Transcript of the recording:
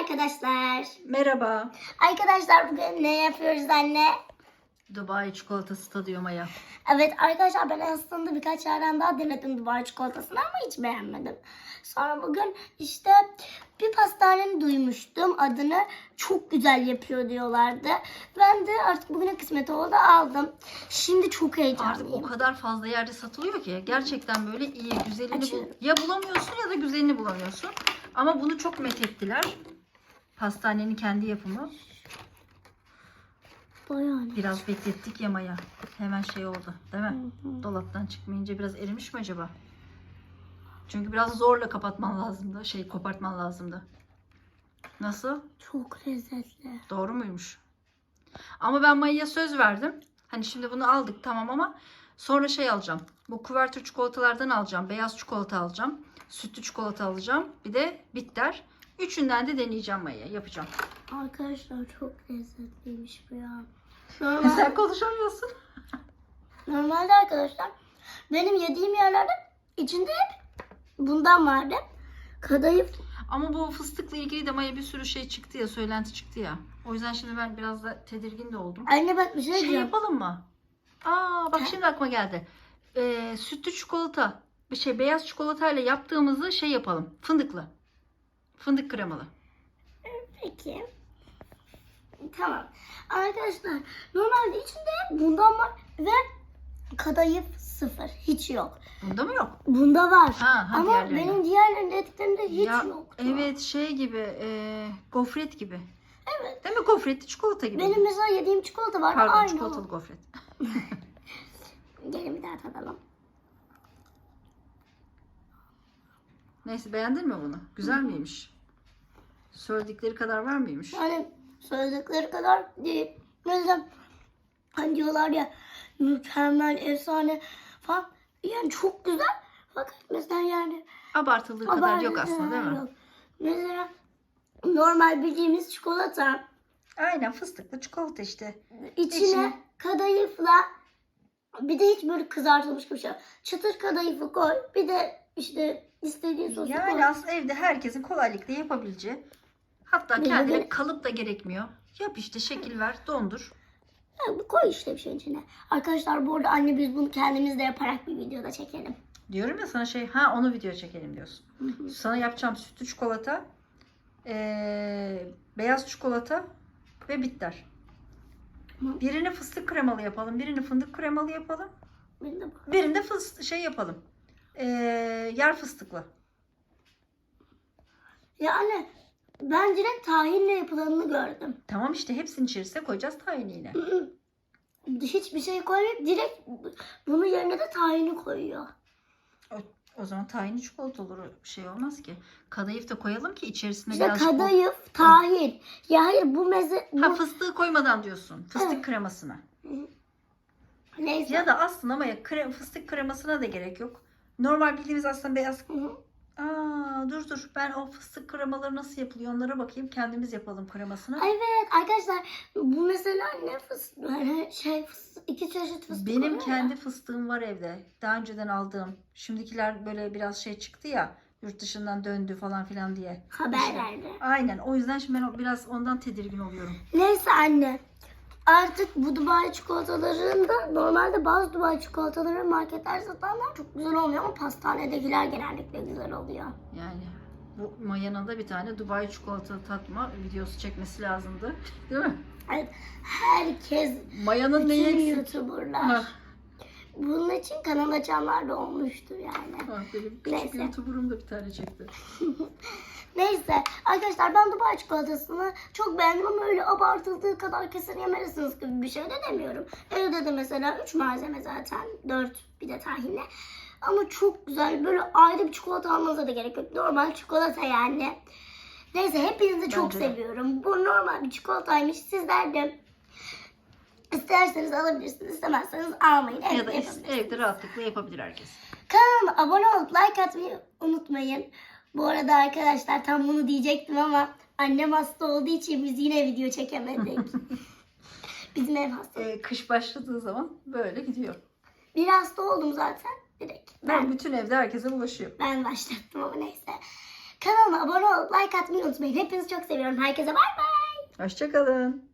arkadaşlar. Merhaba. Arkadaşlar bugün ne yapıyoruz anne? Dubai çikolatası tadıyor Maya. Evet arkadaşlar ben aslında birkaç yerden daha denedim Dubai çikolatasını ama hiç beğenmedim. Sonra bugün işte bir pastaneni duymuştum adını çok güzel yapıyor diyorlardı. Ben de artık bugüne kısmet oldu aldım. Şimdi çok Artık o heyecanlıyım. kadar fazla yerde satılıyor ki gerçekten böyle iyi güzelini bul- ya bulamıyorsun ya da güzelini bulamıyorsun. Ama bunu çok methettiler. Pastanenin kendi yapımı. Bayağı? Biraz beklettik ya Maya. Hemen şey oldu değil mi? Dolaptan çıkmayınca biraz erimiş mi acaba? Çünkü biraz zorla kapatman lazımdı. Şey kopartman lazımdı. Nasıl? Çok lezzetli. Doğru muymuş? Ama ben Maya'ya söz verdim. Hani şimdi bunu aldık tamam ama sonra şey alacağım. Bu kuvertür çikolatalardan alacağım. Beyaz çikolata alacağım. Sütlü çikolata alacağım. Bir de bitter. Üçünden de deneyeceğim Maya'ya. Yapacağım. Arkadaşlar çok lezzetliymiş bu ya. Sen Normal, konuşamıyorsun. normalde arkadaşlar benim yediğim yerlerde içinde hep bundan vardı. Kadayıf Ama bu fıstıkla ilgili de Maya bir sürü şey çıktı ya. Söylenti çıktı ya. O yüzden şimdi ben biraz da tedirgin de oldum. Anne bak bir şey Şey yapalım mı? Aa bak şimdi aklıma geldi. Ee, sütlü çikolata, bir şey beyaz çikolatayla yaptığımızı şey yapalım. Fındıklı. Fındık kremalı. Peki. Tamam. Arkadaşlar normalde içinde bundan var ve kadayıf sıfır. Hiç yok. Bunda mı yok? Bunda var. Ha, ha Ama diğerlerinde. benim diğerlerinde dediklerimde hiç ya, yoktu. Evet şey gibi e, gofret gibi. Evet. Değil mi gofretli çikolata gibi. Benim mesela yediğim çikolata var. Pardon Aynı çikolatalı o. gofret. Gelin bir daha tadalım. Neyse beğendin mi bunu? Güzel miymiş? Söyledikleri kadar var mıymış? Yani söyledikleri kadar değil. Mesela hani diyorlar ya mükemmel, efsane falan. Yani çok güzel. Fakat mesela yani Abartıldığı kadar yok aslında değil mi? Yok. Mesela normal bildiğimiz çikolata Aynen fıstıklı çikolata işte. içine, İçine- kadayıfla bir de hiç böyle kızartılmış gibi şey. Çıtır kadayıfı koy. Bir de işte istediğin sosu koy. Yani aslında evde herkesin kolaylıkla yapabileceği hatta Bilmiyorum. kendine kalıp da gerekmiyor. Yap işte şekil ver dondur. Bu koy işte bir şeyin içine. Arkadaşlar bu arada anne biz bunu kendimiz de yaparak bir videoda çekelim. Diyorum ya sana şey ha onu video çekelim diyorsun. Sana yapacağım sütlü çikolata, eee, beyaz çikolata ve bitter. Birini fıstık kremalı yapalım, birini fındık kremalı yapalım. Ben de bak- Birinde fıs şey yapalım. Eee yer fıstıklı. Ya anne ben direkt tahinle yapılanını gördüm. Tamam işte hepsinin içerisine koyacağız tahiniyle. Hiçbir şey koymayıp direkt bunun yerine de tahini koyuyor. O, o zaman tahinli çikolata olur şey olmaz ki. Kadayıf da koyalım ki içerisine İşte birazcık... o- kadayıf, tahin. Ya hayır bu meze... Bu... Ha fıstığı koymadan diyorsun. Fıstık Evet. kremasına. Neyse. Ya da aslında ama ya krem, fıstık kremasına da gerek yok. Normal bildiğimiz aslında beyaz. Hı hı. Aa dur dur ben o fıstık kremaları nasıl yapılıyor onlara bakayım. Kendimiz yapalım kremasını. Evet arkadaşlar bu mesela ne fıstık? Yani şey fıstık, iki çeşit fıstık Benim oluyor ya. kendi fıstığım var evde. Daha önceden aldığım. Şimdikiler böyle biraz şey çıktı ya. Yurt dışından döndü falan filan diye. Haberlerde. Aynen. O yüzden şimdi ben biraz ondan tedirgin oluyorum. Neyse anne. Artık bu Dubai çikolatalarında normalde bazı Dubai çikolataları marketler satanlar çok güzel olmuyor ama pastanedekiler genellikle güzel oluyor. Yani bu Maya'nın da bir tane Dubai çikolata tatma videosu çekmesi lazımdı. Değil mi? Evet, herkes, Maya'nın neyi eksik? YouTuber'lar. Ha, Bunun için kanal açanlar da olmuştur yani. ha, benim küçük Neyse. YouTuber'ım da bir tane çekti. Neyse arkadaşlar ben Dubai çikolatasını çok beğendim ama öyle abartıldığı kadar kesin yemelisiniz gibi bir şey de demiyorum. Evde de mesela 3 malzeme zaten 4 bir de tahinle. Ama çok güzel böyle ayrı bir çikolata almanıza da gerek yok. Normal çikolata yani. Neyse hepinizi çok Bence seviyorum. Bu normal bir çikolataymış. Sizler de isterseniz alabilirsiniz. istemezseniz almayın. Ya Evde da yapabilirsiniz. evde rahatlıkla yapabilir herkes. Kanalıma abone olup like atmayı unutmayın. Bu arada arkadaşlar tam bunu diyecektim ama annem hasta olduğu için biz yine video çekemedik. Bizim ev hasta. Ee, kış başladığı zaman böyle gidiyor. Bir hasta oldum zaten direkt. Ben Ben, bütün evde herkese bulaşıyor. ben başlattım ama neyse. Kanalıma abone olup like atmayı unutmayın. Hepinizi çok seviyorum. Herkese bay bay. Hoşçakalın.